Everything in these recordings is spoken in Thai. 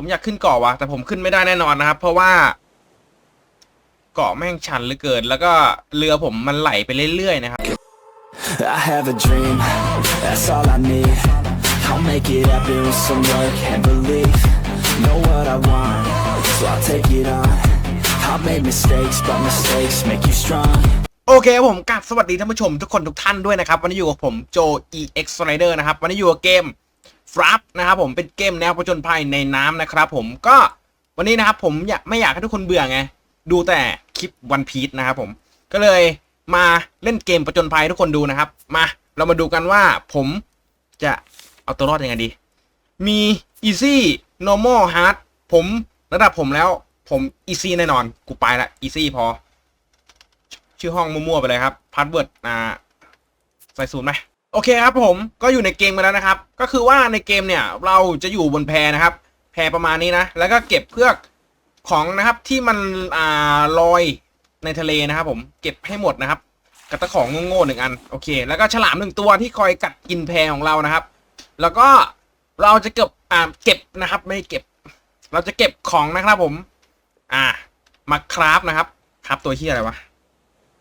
ผมอยากขึ้นเกาะว่ะแต่ผมขึ้นไม่ได้แน่นอนนะครับ เพราะว่าเกาะแม่งชันเหลือเกิน แล้วก็เรือผมมันไหลไปเรื่อยๆนะครับ I have a dream, that's all I need I'll make it happen with some work and belief Know what I want, so I'll take it on I've made mistakes, but mistakes make you strong โอเคครับผมกลับสวัสดีท่านผู้ชมทุกคนทุกท่านด้วยนะครับ วันนี้อยู่กับผมโจ EX Rider นะครับ วันนี้อยู่กับเกม f r a p นะครับผมเป็นเกมแนวผจญภัยในน้ำนะครับผมก็วันนี้นะครับผมอยากไม่อยากให้ทุกคนเบื่อไง ดูแต่คลิป One Piece นะครับผมก็เลยมาเล่นเกมผจญภัยทุกคนดูนะครับ มาเรามาดูกันว่าผมจะเอาตัวรอดยังไงดี มี easy normal hard ผมระดับผมแล้วผม easy แน่นอน กูไปละ easy พอ ชื่อห้องมั่วๆไปเลยครับพาสเวิร์ดอ่าใส่ศูนย์ไหม อเคครับผมก็อยู่ในเกมกันแล้วนะครับ ก็คือว่าในเกมเนี่ยเราจะอยู่บนแพนะครับ แพประมาณนี้นะ แล้วก็เก็บเพือกของนะครับที่มันอ่าลอยในทะเลนะครับ ผมเก็บให้หมดนะครับกระตะของโง่ๆหนึ่งอันโอเค แล้วก็ฉลามหนึ่งตัวที่คอยกัดกินแพของเรานะครับ แล้วก็เราจะเก็บอ่าเก็บนะครับ ไม่เก็บ เราจะเก็บของนะครับผม อ่ามาคราฟนะครับคราฟตัวที่อะไรวะ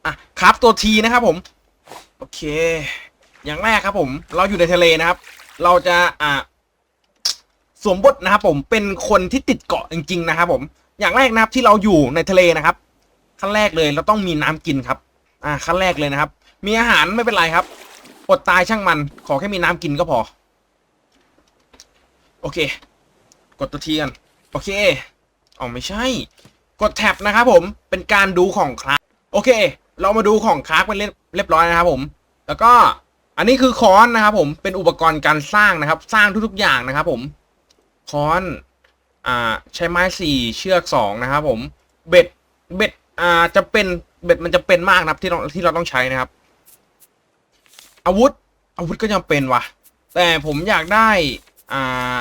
อะครับตัวทีนะครับผม โอเค อย่างแรกครับผม เราอยู่ในทะเลนะครับ เราจะอ่าสวมบทนะครับผมเป็นคนที่ติดเกาะจริงๆนะครับผม อย่างแรกนะครับที่เราอยู่ในทะเลนะครับ ขั้นแรกเลยเราต้องมีน้ำกินครับ อ่า ขั้นแรกเลยนะครับ มีอาหารไม่เป็นไรครับอดตายช่างมันขอแค่มีน้ำกินก็พอ โอเค กดตัวทีกันโอเคอ๋อไม่ใช่ กดแท็บนะครับผมเป็นการดูของคลาสโอเค เรามาดูของคราฟกันเรียบเรียบร้อยนะครับผม แล้วก็ อันนี้คือค้อนนะครับ ผมเป็นอุปกรณ์การสร้างนะครับ สร้างทุกๆอย่างนะครับ ผมค้อนอ่าใช้ไม้สี่เชือกสองนะครับ ผมเบ็ดเบ็ดอ่าจะเป็นเบ็ดมันจะเป็นมากนะครับที่เราที่เราต้องใช้นะครับ อาวุธ อาวุธก็จำเป็นวะแต่ผมอยากได้อ่า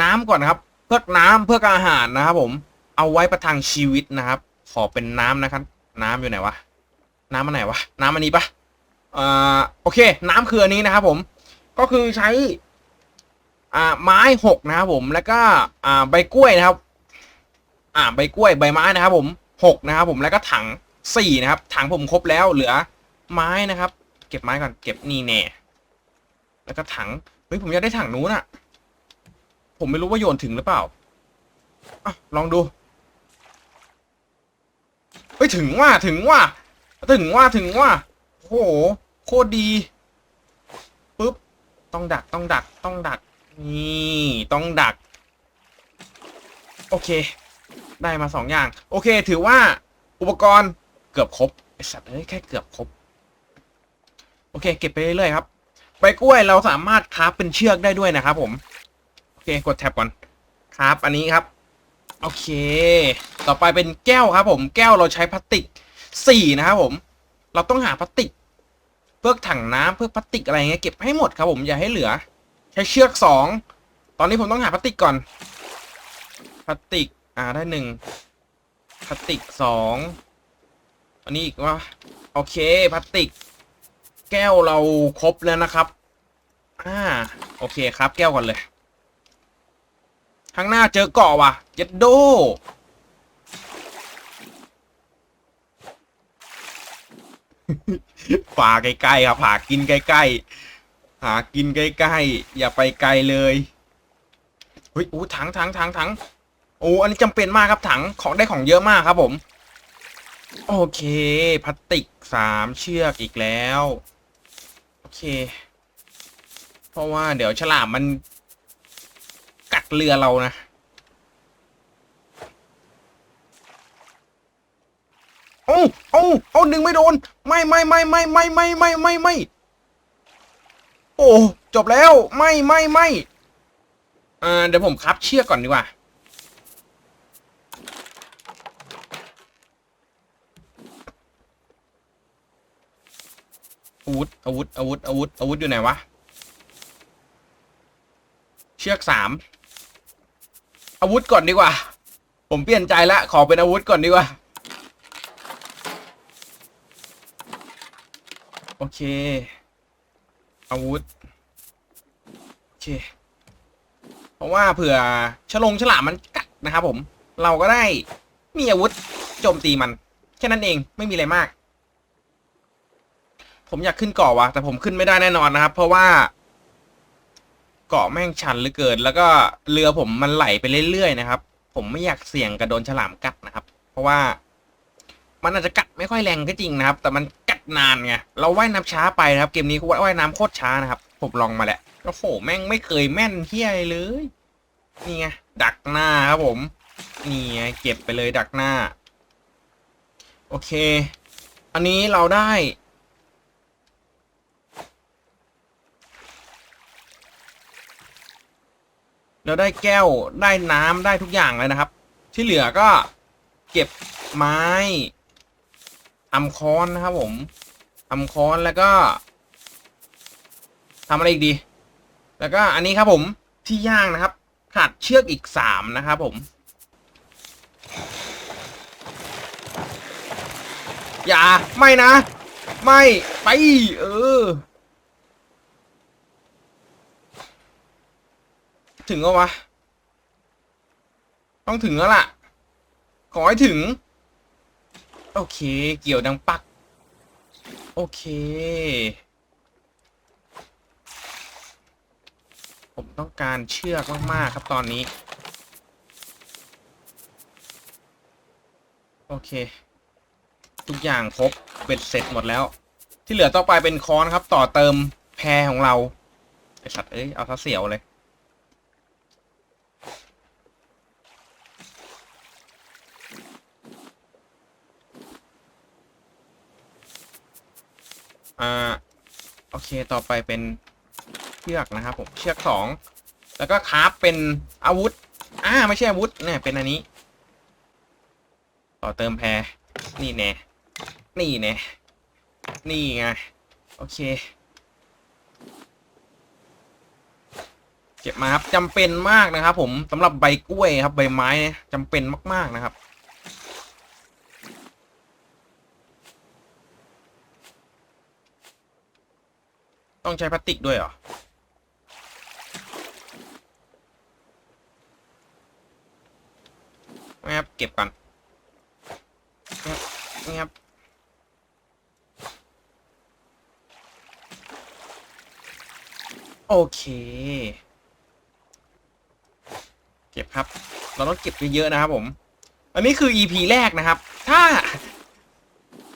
น้ำก่อนนะครับ เพื่อน้ำเพื่ออาหารนะครับ ผมเอาไว้ประทังชีวิตนะครับ ขอเป็นน้ำนะครับ น้ำอยู่ไหนวะน้ำมันไหนวะ น้ำอันนี้ปะ อ่าโอเค น้ำคืออันนี้นะครับผมก็คือใช้อ่าไม้หกนะครับผมแล้วก็อ่าใบกล้วยนะครับ อ่าใบกล้วยใบไม้นะครับ ผมหกนะครับผมแล้วก็ถังสี่นะครับ ถังผมครบแล้วเหลือไม้นะครับ เก็บไม้ก่อนเก็บนี่แน่แล้วก็ถังเฮ้ยผมอยากได้ถังนู้นอะผมไม่รู้ว่าโยนถึงหรือเปล่าอะลองดูเฮ้ยถึงว่าถึงว่าถึงว่าถึงว่า โอ้โห โคตรดีปุ๊บ ต้องดักต้องดักต้องดัก นี่ต้องดัก โอเค ได้มาสองอย่าง โอเค ถือว่าอุปกรณ์เกือบครบไอสัตว์เอ้ยแค่เกือบครบ โอเค เก็บไปเรื่อยๆครับใบกล้วยเราสามารถคราฟเป็นเชือกได้ด้วยนะครับ ผม โอเค กดแท็บก่อนคราฟอันนี้ครับ โอเค ต่อไปเป็นแก้วครับ ผม แก้วเราใช้พลาสติกสี่นะครับผม เราต้องหาพลาสติก เพื่อถังน้ำเพื่อพลาสติกอะไรเงี้ยเก็บให้หมดครับผมอย่าให้เหลือ ใช้เชือกสองตอนนี้ผมต้องหาพลาสติกก่อนพลาสติกอ่าได้หนึ่งพลาสติกสองอันนี้อีกว่าโอเคพลาสติก แก้วเราครบแล้วนะครับอ่าโอเคครับแก้วก่อนเลยข้างหน้าเจอเกาะว่ะเจ็ดโด ป่าใกล้ๆครับหากินใกล้ๆหากินใกล้ๆอย่าไปไกลเลยเฮ้ยอู้ถังถังถังถังโอ้อันนี้จำเป็นมากครับถังของได้ของเยอะมากครับผม โอเคพลาสติกสามเชือกอีกแล้ว โอเค เพราะว่าเดี๋ยวฉลามมันกัดเรือเรานะ โอ้โอ้โอ้ดึงไม่โดน ไม่ไม่ไม่ไม่ไม่ไม่ไม่ไม่ไม่โอ้จบแล้วไม่ไม่ไม่อ่าเดี๋ยวผมคับเชือกก่อนดีกว่าอาวุธอาวุธอาวุธอาวุธอาวุธอยู่ไหนวะ เชือกสามอาวุธก่อนดีกว่า ผมเปลี่ยนใจละขอเป็นอาวุธก่อนดีกว่า โอเค อาวุธ โอเค เพราะว่าเผื่อฉลงฉลามมันกัดนะครับผม เราก็ได้มีอาวุธโจมตีมัน แค่นั้นเองไม่มีอะไรมาก ผมอยากขึ้นเกาะว่ะแต่ผมขึ้นไม่ได้แน่นอนนะครับ เพราะว่า เกาะแม่งชันเหลือเกิน แล้วก็เรือผมมันไหลไปเรื่อยๆนะครับ ผมไม่อยากเสี่ยงกับโดนฉลามกัดนะครับ เพราะว่ามันอาจจะกัดไม่ค่อยแรงก็จริงนะครับ แต่มัน นานไงเราว่ายน้ำช้าไปนะครับเกมนี้ว่ายน้ำโคตรช้านะครับผมลองมาแล้วโอ้โหแม่งไม่เคยแม่นเที่ยเลยนี่ไงดักหน้าครับผมนี่ไงเก็บไปเลยดักหน้า โอเค อันนี้เราได้เราได้แก้วได้น้ำได้ทุกอย่างเลยนะครับ ที่เหลือก็เก็บไม้ทำค้อนนะครับผม ทำค้อนแล้วก็ทำอะไรอีกดี แล้วก็อันนี้ครับผมที่ย่างนะครับ ขาดเชือกอีกสามนะครับผม อย่าไม่นะ ไม่ไป เออ ถึงแล้ววะ ต้องถึงแล้วล่ะ ขอให้ถึง โอเค เกี่ยวดังปัก โอเค ผมต้องการเชือกมาก ๆ ครับตอนนี้ โอเค ทุกอย่างครบเบ็ดเสร็จหมดแล้ว ที่เหลือต่อไปเป็นคอนครับ ต่อเติมแพรของเราไอสัตว์เอ้ย เอาซะเสียวเลย อ่าโอเคต่อไปเป็นเชือกนะครับผมเชือกสองแล้วก็คราฟเป็นอาวุธอ่าไม่ใช่อาวุธเนี่ยเป็นอันนี้ ต่อเติมแพรนี่แน่นี่แน่นี่ไงโอเคเก็บมาครับจำเป็นมากนะครับ ผมสำหรับใบกล้วยครับ ใบไม้เนี่ยจำเป็นมาก ๆนะครับ ต้องใช้พลาสติกด้วยเหรอไม่ครับ เก็บก่อนนี่ครับ โอเค เก็บครับ เราต้องเก็บเยอะๆนะครับผม อันนี้คือ EP แรกนะครับ ถ้า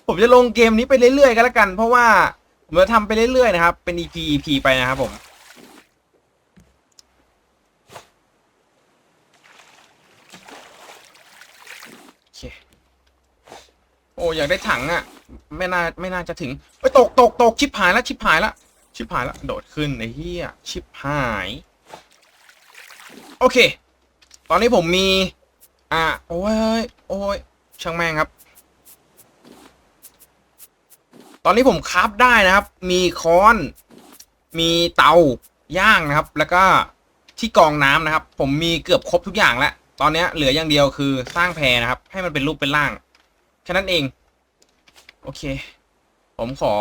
ผมจะลงเกมนี้ไปเรื่อยๆ กันแล้วกัน เพราะว่า ผมจะทำไปเรื่อยๆนะครับ เป็น EP EP ไปนะครับผม โอเค โอ้อยากได้ถังอะ่ะ ไม่น่าไม่น่าจะถึงไปตกตกตกชิบหายแล้วชิบหายแล้วชิบหายแล้วโดดขึ้นไอ้เหี้ยชิบหาย โอเค ตอนนี้ผมมี อะโอ้ยโอ้ยช่างแม่งครับ ตอนนี้ผมคราฟได้นะครับ มีค้อน มีเตาย่างนะครับ แล้วก็ที่กองน้ำนะครับ ผมมีเกือบครบทุกอย่างแล้ว ตอนนี้เหลืออย่างเดียวคือสร้างแพรนะครับ ให้มันเป็นรูปเป็นร่าง แค่นั้นเอง โอเค ผมขอ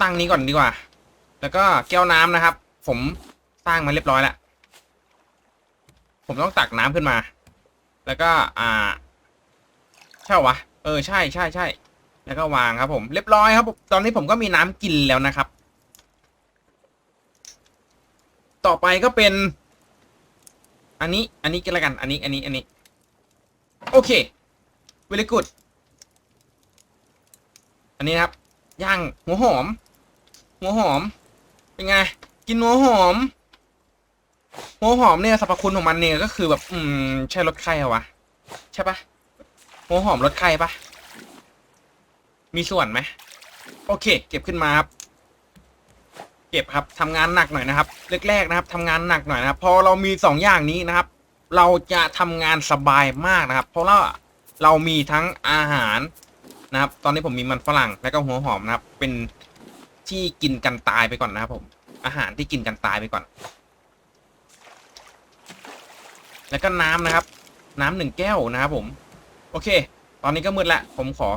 ตั้งนี้ก่อนดีกว่า แล้วก็แก้วน้ำนะครับ ผมสร้างมาเรียบร้อยแล้ว ผมต้องตักน้ำขึ้นมา แล้วก็ อ่า ใช่วะ เออ ใช่ใช่ใช่ แล้วก็วางครับผมเรียบร้อยครับ ตอนนี้ผมก็มีน้ำกินแล้วนะครับ ต่อไปก็เป็น อันนี้อันนี้กันละกัน อันนี้อันนี้อันนี้ โอเค very good อันนี้ครับย่างหัวหอม หัวหอม เป็นไง กินหัวหอม หัวหอมเนี่ยสรรพคุณของมันเนี่ยก็คือแบบ อืม ใช่ลดไข้เหรอวะ ใช่ปะหัวหอมลดไข้ปะ มีส่วนไหมโอเค เก็บขึ้นมาครับ เก็บครับทำงานหนักหน่อยนะครับแรกๆนะครับทำงานหนักหน่อยนะครับพอเรามีสองอย่างนี้นะครับ เราจะทำงานสบายมากนะครับ เพราะว่าเรามีทั้งอาหารนะครับ ตอนนี้ผมมีมันฝรั่งและก็หัวหอมนะครับ เป็นที่กินกันตายไปก่อนนะครับผม อาหารที่กินกันตายไปก่อน แล้วก็น้ำนะครับ น้ำหนึ่งแก้วนะครับผม โอเค ตอนนี้ก็มืดละผมขอ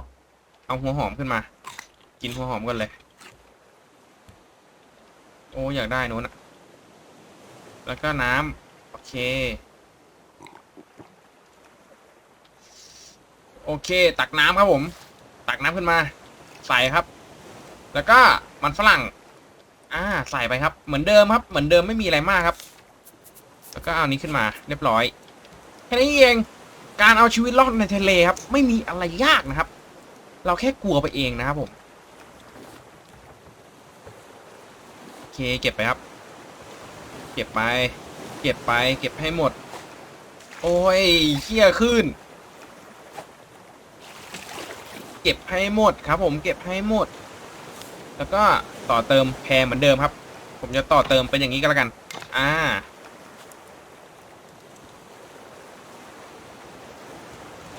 เอาหัวหอมขึ้นมา กินหัวหอมกันเลย โอ้อยากได้นู้นอะแล้วก็น้ำโอเค โอเค ตักน้ำครับผม ตักน้ำขึ้นมา ใส่ครับ แล้วก็มันฝรั่ง อ่า ใส่ไปครับ เหมือนเดิมครับ เหมือนเดิมไม่มีอะไรมากครับ แล้วก็เอานี้ขึ้นมา เรียบร้อย แค่นี้เอง การเอาชีวิตรอดในทะเลครับ ไม่มีอะไรยากนะครับ เราแค่กลัวไปเองนะครับผม โอเค เก็บไปครับ เก็บไป เก็บไป เก็บให้หมด โอ้ยเขี้ยขึ้น เก็บให้หมดครับผมเก็บให้หมด แล้วก็ต่อเติมแพรเหมือนเดิมครับ ผมจะต่อเติมเป็นอย่างนี้ก็แล้วกัน อ่า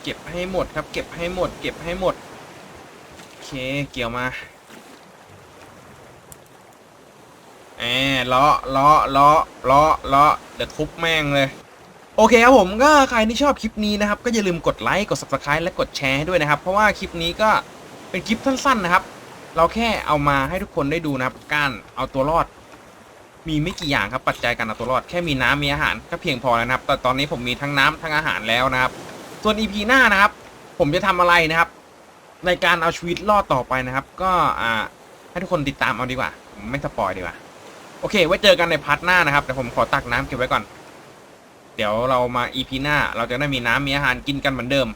เก็บให้หมดครับ เก็บให้หมด เก็บให้หมด เคเกี่ยวมาแอบเลาะเลาะเลาะเลาะเลาะเดี๋ยวทุบแม่งเลย โอเคครับผมก็ใครที่ชอบคลิปนี้นะครับ ก็อย่าลืมกดไลค์กด subscribe และกดแชร์ให้ด้วยนะครับ เพราะว่าคลิปนี้ก็เป็นคลิปสั้นๆนะครับ เราแค่เอามาให้ทุกคนได้ดูนะครับ การเอาตัวรอด มีไม่กี่อย่างครับปัจจัยการเอาตัวรอดแค่มีน้ำมีอาหารก็เพียงพอแล้วนะครับ แต่ตอนนี้ผมมีทั้งน้ำทั้งอาหารแล้วนะครับ ส่วน EP หน้านะครับ ผมจะทำอะไรนะครับ ในการเอาชีวิตรอดต่อไปนะครับ ก็อ่าให้ทุกคนติดตามเอาดีกว่า ไม่สปอยดีกว่า โอเค ไว้เจอกันในพาร์ทหน้านะครับเดี๋ยวผมขอตักน้ำเก็บไว้ก่อน เดี๋ยวเรามา EP หน้า เราจะได้มีน้ำมีอาหารกินกันเหมือนเดิม